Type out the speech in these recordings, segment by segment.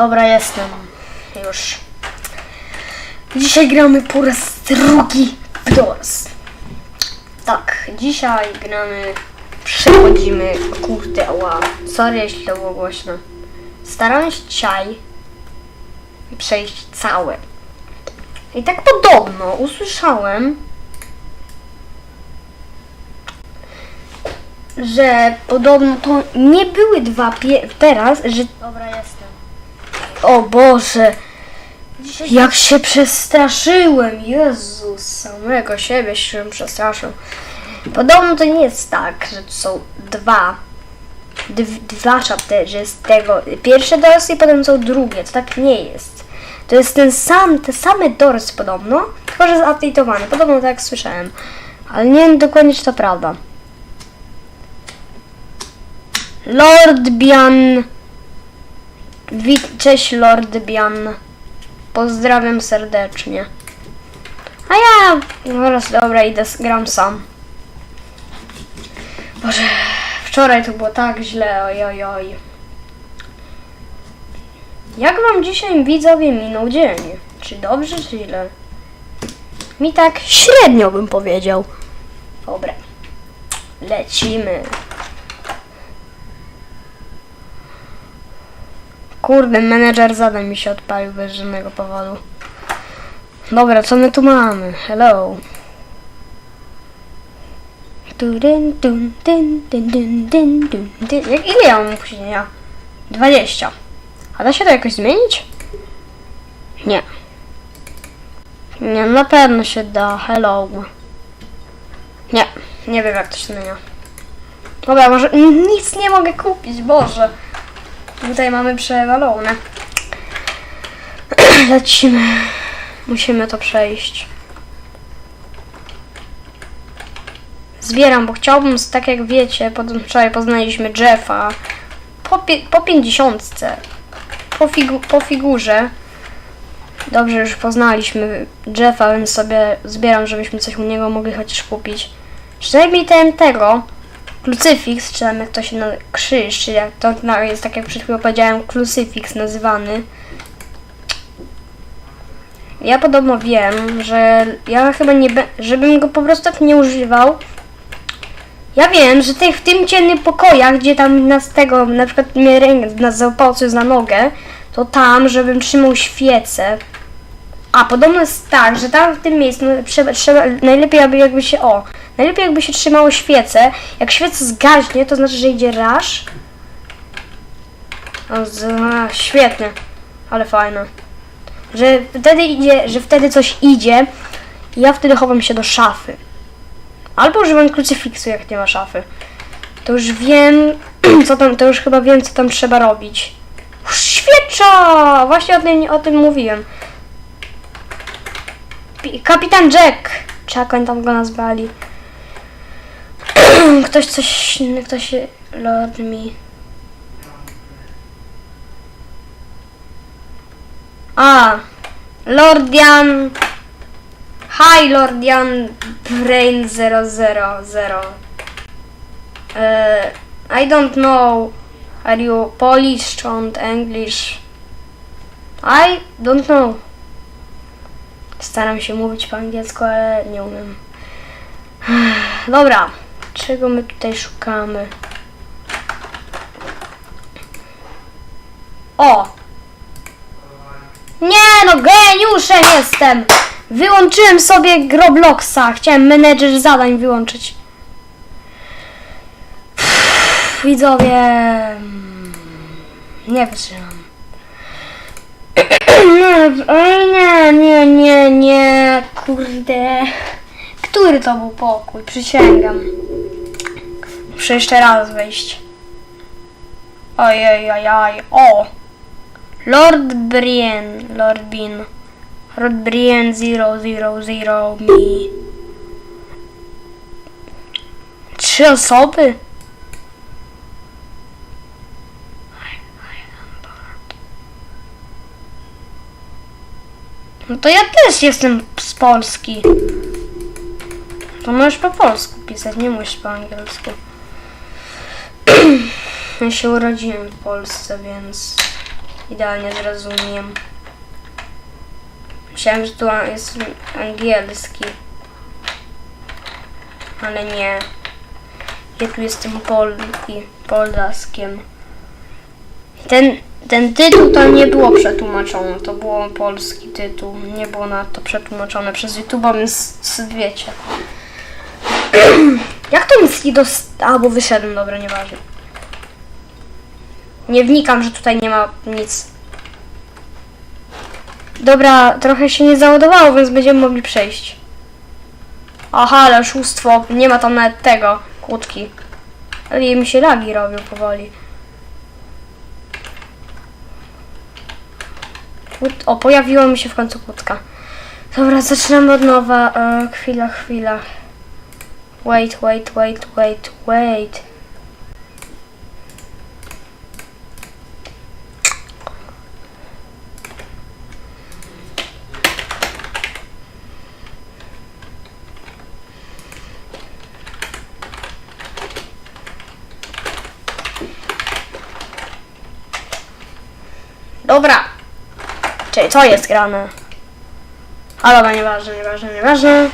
Dobra, jestem. Już. Dzisiaj gramy po raz drugi w Doors. Tak, dzisiaj gramy, przechodzimy, kurde, ła, sorry jeśli to było głośno. Staramy się dzisiaj przejść całe. I tak podobno usłyszałem, że podobno to nie były dwa pie... teraz, że... Dobra, jestem. O Boże! Jak się przestraszyłem! Jezus, samego siebie się przestraszył. Podobno to nie jest tak, że to są dwa. Dw, dwa chaptery, że jest tego pierwsze dorsy i potem są drugie. To tak nie jest. To jest ten sam, te same dorsy podobno, tylko że zupdate'owane. Podobno tak słyszałem. Ale nie wiem dokładnie, czy to prawda. Lord Bian. Wit Cześć Lord Bian. Pozdrawiam serdecznie. A ja teraz dobra idę gram sam. Boże, wczoraj to było tak źle, oj oj oj. Jak wam dzisiaj widzowie minął dzień? Czy dobrze, czy źle? Mi tak średnio bym powiedział. Dobra. Lecimy. Kurde, menedżer zadań mi się odpalił bez żadnego powodu. Dobra, co my tu mamy? Hello. Ile ja mam opóźnienia? 20. A da się to jakoś zmienić? Nie. Nie, na pewno się da. Hello. Nie, nie wiem jak to się zmienia. Dobra, może nic nie mogę kupić, Boże. Tutaj mamy przewalone. Lecimy. Musimy to przejść. Zbieram, bo chciałbym, tak jak wiecie, wczoraj poznaliśmy Jeffa po, po pięćdziesiątce, po, figu, po figurze. Dobrze, już poznaliśmy Jeffa, więc sobie zbieram, żebyśmy coś u niego mogli chociaż kupić. Przynajmniej ten tego, Krucyfiks, czy tam jak to się na krzyż, czy jak to jest tak jak przed chwilą powiedziałem, krucyfiks nazywany. Ja podobno wiem, że ja chyba nie żebym go po prostu tak nie używał. Ja wiem, że tych, w tym ciemnym pokojach, gdzie tam nas tego, na przykład mnie rękę nas załapał za nogę, to tam, żebym trzymał świecę. A, podobno jest tak, że tam w tym miejscu no, trzeba, trzeba, najlepiej aby jakby się, o, najlepiej jakby się trzymało świecę. Jak świeca zgaśnie, to znaczy, że idzie rasz. O, świetnie, ale fajne. Że wtedy idzie, że wtedy coś idzie i ja wtedy chowam się do szafy. Albo używam krucyfiksu, jak nie ma szafy. To już wiem, co tam, to już chyba wiem, co tam trzeba robić. Świecza! Właśnie o tym, o tym mówiłem. Pi- Kapitan Jack! Czy jak oni tam go nazwali? Ktoś coś, ktoś, Lord mi. A, Lordian. Hi, Lordian Brain 000. Uh, I don't know. Are you Polish or English? I don't know. Staram się mówić po angielsku, ale nie umiem. Dobra, czego my tutaj szukamy? O! Nie no, geniuszem jestem! Wyłączyłem sobie Robloxa. Chciałem menedżer zadań wyłączyć. Pff, Widzowie... mm, Nie wytrzymam. Nie, nie, nie, nie, kurde. Który to był pokój? Przysięgam. Muszę jeszcze raz wejść. Ojej, ojej, o! Lord Brien, Lord Bin. Lord Brien 000 mi. Trzy osoby? No to ja też jestem z Polski. To możesz po polsku pisać, nie musisz po angielsku. Ja się urodziłem w Polsce, więc idealnie zrozumiem. Myślałem, że tu jest angielski. Ale nie. Ja tu jestem Polki, Polaskiem. Ten, ten tytuł to nie było przetłumaczone, to było polski tytuł. Nie było na to przetłumaczone przez YouTube'a, więc wiecie. Jak to nic nie dost... A, bo wyszedłem, dobra, nieważne. Nie wnikam, że tutaj nie ma nic. Dobra, trochę się nie załadowało, więc będziemy mogli przejść. Aha, ale oszustwo. Nie ma tam nawet tego, kłódki. Ale mi się lagi robią powoli. O, pojawiła mi się w końcu kłódka. Dobra, zaczynamy od nowa. E, chwila, chwila. Wait, wait, wait, wait, wait. Dobra. Czyli co jest grane? A dobra, nieważne, nieważne, nieważne.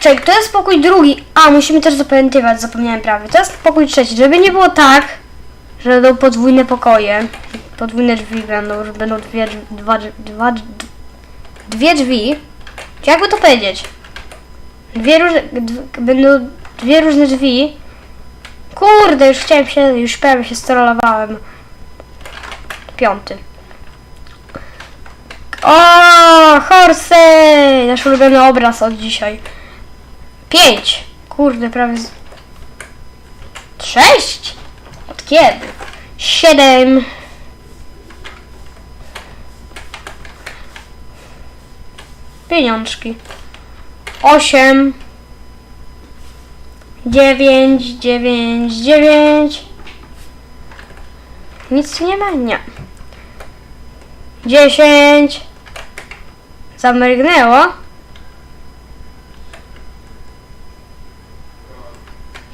Czekaj, to jest pokój drugi. A, musimy też zapamiętywać, zapomniałem prawie. To jest pokój trzeci, żeby nie było tak, że będą podwójne pokoje. Podwójne drzwi będą, że będą dwie, dwa, dwa, dwie drzwi. Jakby to powiedzieć? Dwie różne, będą dwie różne drzwi. Kurde, już chciałem się, już prawie się sterolowałem. Piąty. O, Horsey! Nasz ulubiony obraz od dzisiaj. Pięć. Kurde, prawie. Sześć? Od kiedy? Siedem. Pieniążki. Osiem. Dziewięć, dziewięć, dziewięć. Nic nie ma? Nie. Dziesięć. Zamrygnęło.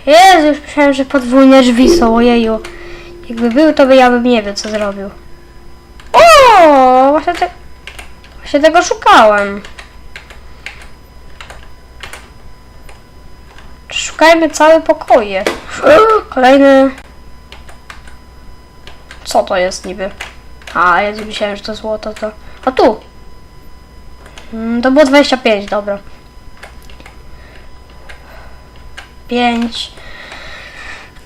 Jezu, już myślałem, że podwójne drzwi są, ojeju. Jakby był, to by ja bym nie wiem, co zrobił. O, właśnie, te, właśnie tego szukałem. Szukajmy całe pokoje. Kolejny... Co to jest niby? A, ja myślałem, że to złoto, to... A tu! Mm, To było 25, dobra. 5.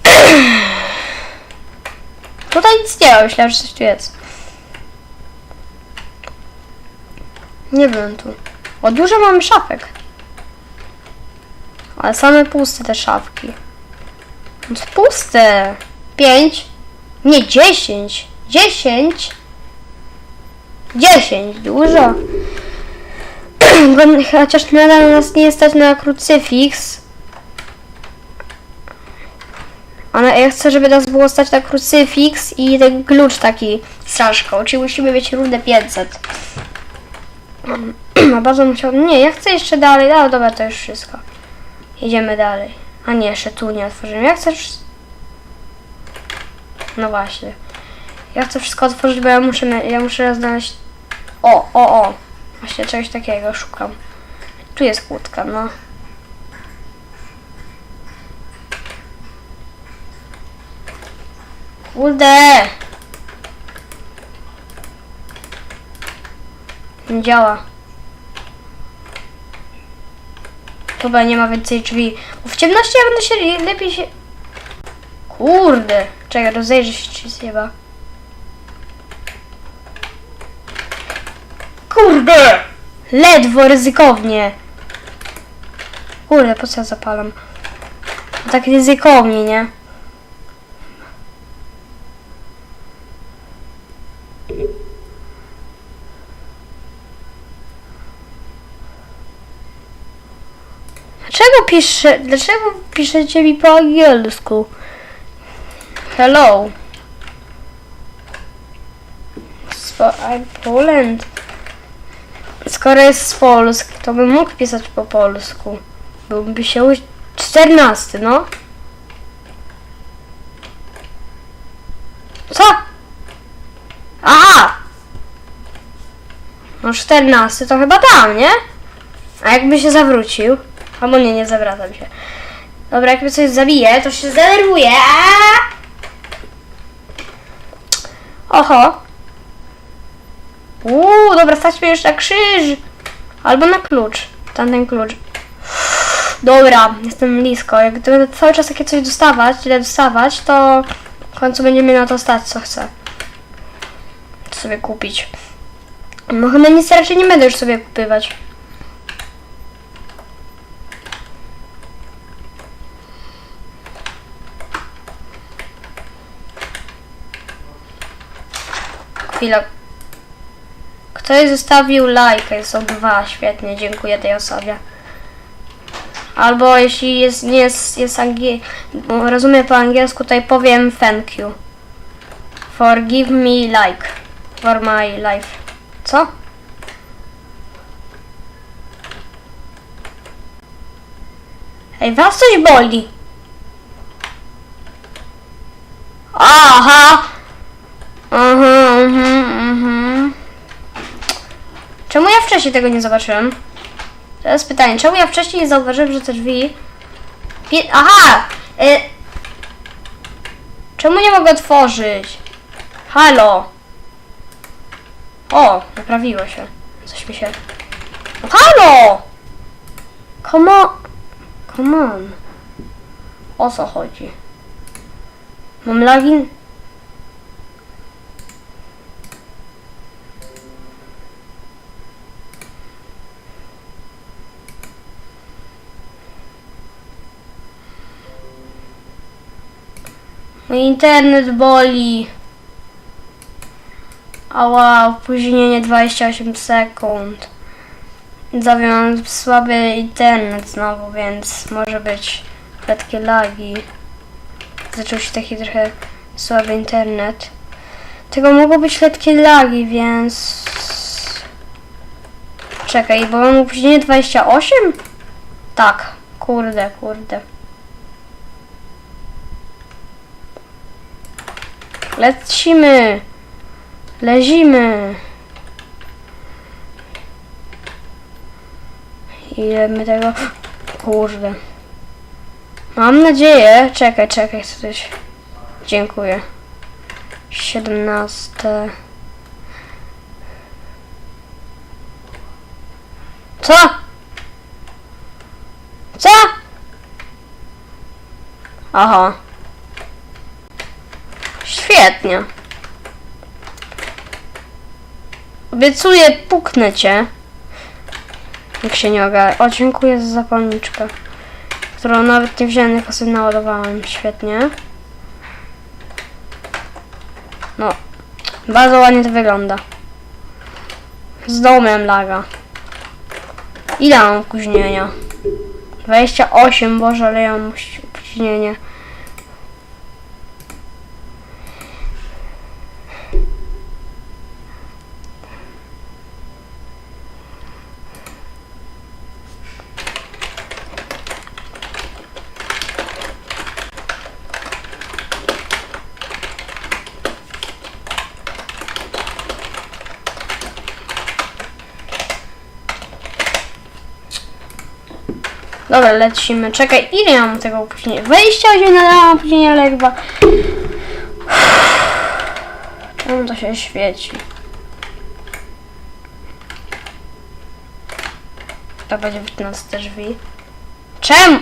Tutaj nic nie ma, myślałem, że coś tu jest. Nie wiem tu. O, dużo mamy szafek. Ale same puste te szafki. Więc puste. 5. Nie, 10. 10. 10. Dużo. Chociaż nadal nas nie stać na krucyfiks. Ale ja chcę, żeby nas było stać na krucyfiks i ten klucz taki z czaszką. Czyli musimy mieć rundę 500. A bardzo musiał... Nie, ja chcę jeszcze dalej. No dobra, to już wszystko. Jedziemy dalej. A nie, jeszcze tu nie otworzymy. Ja chcę... No właśnie. Ja chcę wszystko otworzyć, bo ja muszę, ja muszę znaleźć... O, o, o. Właśnie czegoś takiego szukam. Tu jest kłódka, no. Kurde! Nie działa. Chyba nie ma więcej drzwi. Bo w ciemności ja będę się lepiej się... Kurde! Czekaj, rozejrzę się czy chyba. Kurde! Ledwo ryzykownie. Kurde, po co ja zapalam? Tak ryzykownie, nie? Dlaczego pisze, dlaczego piszecie mi po angielsku? Hello. Spo, I'm Poland. Skoro jest z Polski, to bym mógł pisać po polsku. Byłby się u... 14, no. Co? No 14 to chyba tam, nie? A jakby się zawrócił? Albo nie, nie zawracam się. Dobra, jakby coś zabije, to się zdenerwuje. Aaa! Oho. Uuu, dobra, stać mnie już na krzyż. Albo na klucz. Tamten klucz. Dobra, jestem blisko. Jak będę cały czas takie coś dostawać, tyle dostawać, to w końcu będzie mnie na to stać, co chcę. Sobie kupić. No chyba nic raczej nie będę już sobie kupywać. Chwila. Ktoś zostawił lajkę, są dwa, świetnie, dziękuję tej osobie. Albo jeśli jest, nie jest, jest angie... bo rozumiem po angielsku, tutaj powiem thank you. Forgive me like. For my life. Co? Ej, was coś boli. Aha! Mhm, mhm, mhm. Czemu ja wcześniej tego nie zobaczyłem? Teraz pytanie, czemu ja wcześniej nie zauważyłem, że te drzwi... Pie... Aha! Y... Czemu nie mogę otworzyć? Halo! O, naprawiło się. Coś mi się... No halo! Come on! Come on. O co chodzi? Mam lagi? Mój internet boli. Ała, opóźnienie 28 sekund. Zawiem mam słaby internet znowu, więc może być takie lagi. Zaczął się taki trochę słaby internet. Tego mogło być lekkie lagi, więc... Czekaj, bo mam opóźnienie 28? Tak, kurde, kurde. Lecimy! Lezimy! Ile my tego... Kurde. Mam nadzieję... Czekaj, czekaj, co coś... Dziękuję. 17... Co? Co? Aha. Świetnie. Obiecuję, puknę cię. Jak się nie ogarnia. O, dziękuję za zapalniczkę. Którą nawet nie wziąłem, tylko sobie naładowałem. Świetnie. No. Bardzo ładnie to wygląda. Z dołu miałem laga. Ile mam opóźnienia? 28, Boże, ale ja mam opóźnienie. Dobra, lecimy. Czekaj, ile mam tego opóźnienia? 28 nadałam opóźnienia, ale chyba... Czemu to się świeci? To będzie 15 drzwi. Czemu?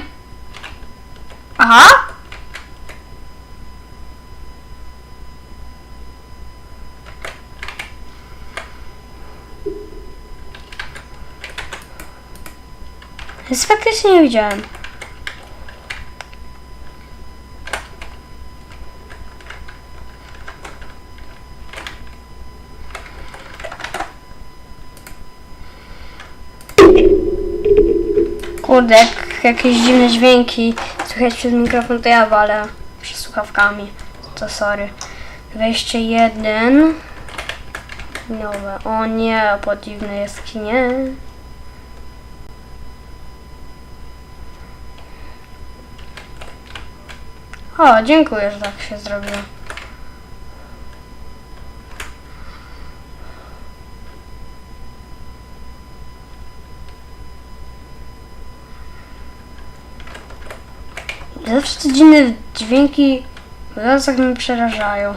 Aha! Więc faktycznie nie widziałem. Kurde, jak jakieś dziwne dźwięki słychać przez mikrofon, to ja walę przez słuchawkami. To sorry. 201. Nowe. O nie, po dziwne jaskinie. O, dziękuję, że tak się zrobiło. Zawsze te dziwne dźwięki w lasach mnie przerażają.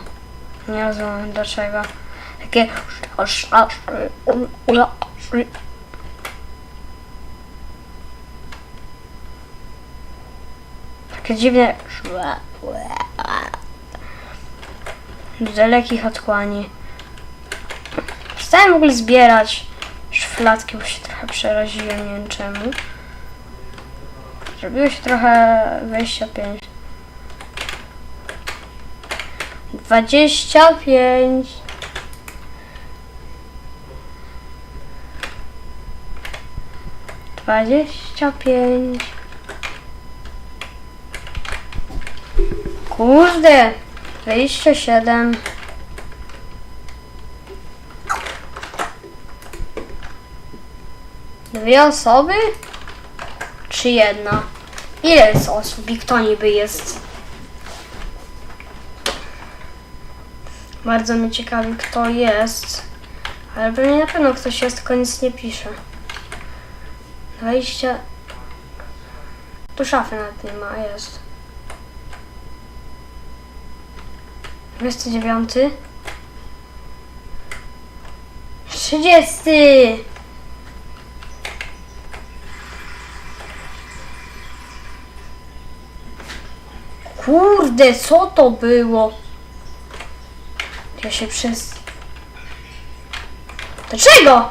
Nie rozumiem dlaczego. Takie... Dziwne... Z dalekich otchłani. Przestałem w ogóle zbierać szufladki, bo się trochę przeraziłem, nie wiem czemu. Zrobiło się trochę 25. 25. Dwadzieścia pięć. Kurde. Dwadzieścia siedem. Dwie osoby? Czy jedna? Ile jest osób i kto niby jest? Bardzo mnie ciekawi kto jest. Ale pewnie na pewno ktoś jest, tylko nic nie pisze. 20... Tu szafy nawet nie ma, jest. 29. 30. Kurde, co to było? Ja się przez... Dlaczego?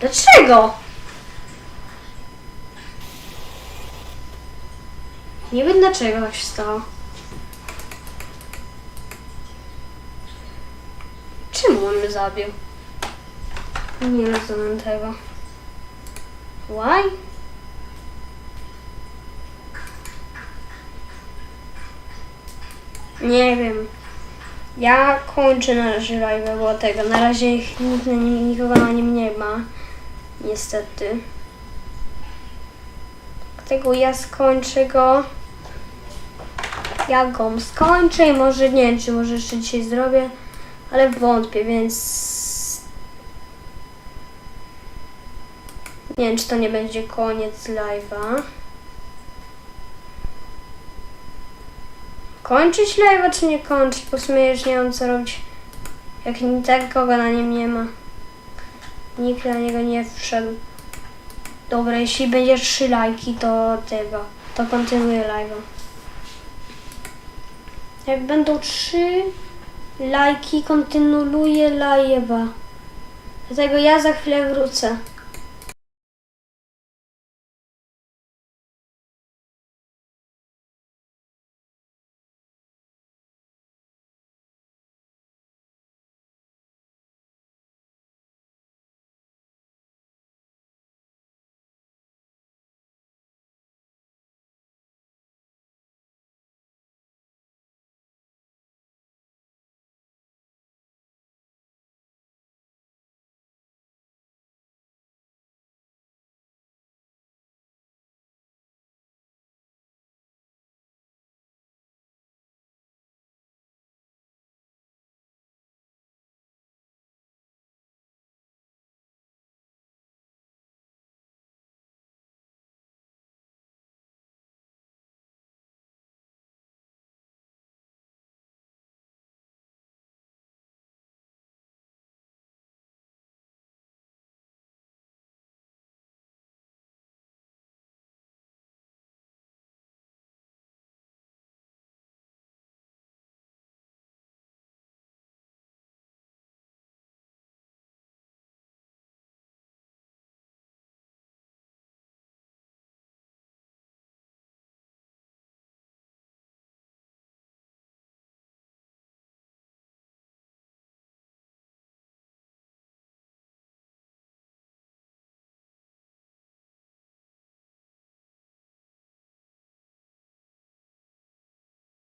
Dlaczego? Nie wiem dlaczego tak się stało. Czemu on mnie zabił? Nie rozumiem tego. Why? Nie wiem. Ja kończę na razie live, bo tego. Na razie ich, nikt, nikogo na nim nie ma. Niestety. Dlatego ja skończę go. Ja go skończę i może nie wiem, czy może jeszcze dzisiaj zrobię, ale wątpię, więc nie wiem, czy to nie będzie koniec live'a. Kończyć live'a, czy nie kończyć? Po sumie już nie mam co robić. Jak nikogo na nim nie ma. Nikt na niego nie wszedł. Dobra, jeśli będzie trzy lajki, to tego. To kontynuuję live'a. Jak będą trzy lajki, kontynuuję live'a. Dlatego ja za chwilę wrócę.